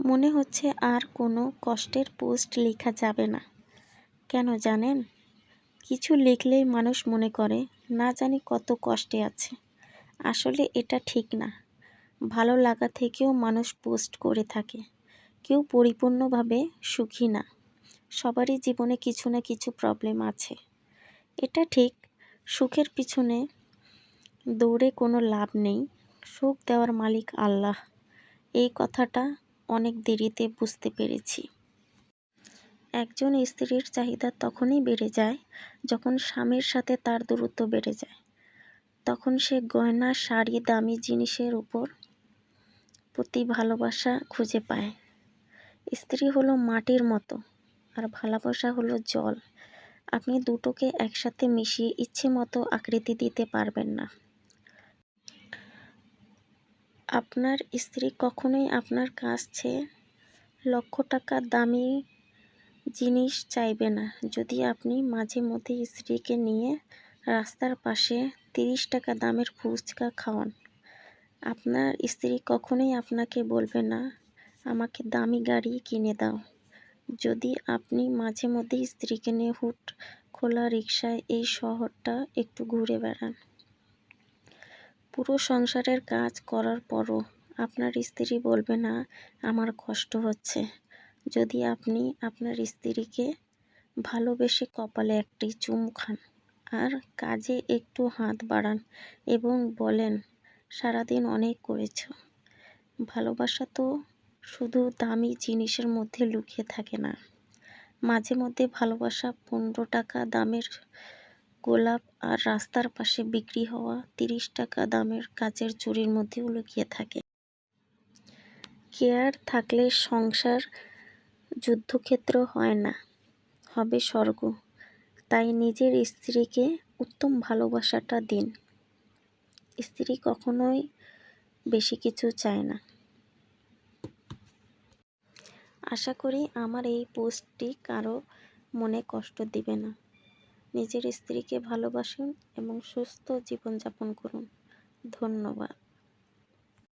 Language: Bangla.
মনে হচ্ছে আর কোনো কষ্টের পোস্ট লেখা যাবে না। কেন জানেন? কিছু লিখলেই মানুষ মনে করে, না জানি কত কষ্টে আছে। আসলে এটা ঠিক না। ভালো লাগা থেকেও মানুষ পোস্ট করে থাকে। কেউ পরিপূর্ণভাবে সুখী না। সবারই জীবনে কিছু না কিছু প্রবলেম আছে। এটা ঠিক, সুখের পিছনে দৌড়ে কোনো লাভ নেই। সুখ দেওয়ার মালিক আল্লাহ। এই কথাটা অনেক দেরিতে বুঝতে পেরেছি। একজন স্ত্রীর চাহিদা তখনই বেড়ে যায় যখন স্বামীর সাথে তার দূরত্ব বেড়ে যায়। তখন সে গয়না, শাড়ি, দামি জিনিসের উপর প্রতি ভালোবাসা খুঁজে পায়। স্ত্রী হলো মাটির মতো, আর ভালোবাসা হলো জল। আপনি দুটোকে একসাথে মিশিয়ে ইচ্ছে মতো আকৃতি দিতে পারবেন না। আপনার স্ত্রী কখনোই আপনার কাছে লক্ষ টাকা দামি জিনিস চাইবে না। যদি আপনি মাঝে মধ্যে স্ত্রীকে নিয়ে রাস্তার পাশে তিরিশ টাকা দামের ফুচকা খাওয়ান, আপনার স্ত্রী কখনোই আপনাকে বলবে না, আমাকে দামি গাড়ি কিনে দাও। যদি আপনি মাঝে মধ্যে স্ত্রীকে নিয়ে হুট খোলা রিক্সায় এই শহরটা একটু ঘুরে বেড়ান। পুরো সংসারের কাজ করার পরও আপনার স্ত্রী বলবে, না, আমার কষ্ট হচ্ছে। যদি আপনি আপনার স্ত্রীকে ভালোবেসে কপালে একটি চুমু খান আর কাজে একটু হাত বাড়ান এবং বলেন, সারাদিন অনেক করেছ। ভালোবাসা তো শুধু দামি জিনিসের মধ্যে লুকিয়ে থাকে না। মাঝে মধ্যে ভালোবাসা পনেরো টাকা দামের গোলাপ আর রাস্তার পাশে বিক্রি হওয়া তিরিশ টাকা দামের কাচের চুরির মধ্যেও লুকিয়ে থাকে। কেয়ার থাকলে সংসার যুদ্ধক্ষেত্র হয় না, হবে স্বর্গ। তাই নিজের স্ত্রীকে উত্তম ভালোবাসাটা দিন। স্ত্রী কখনোই বেশি কিছু চায় না। আশা করি আমার এই পোস্টটি কারও মনে কষ্ট দিবে না। নিজের স্ত্রীকে ভালোবাসুন এবং সুস্থ জীবনযাপন করুন। ধন্যবাদ।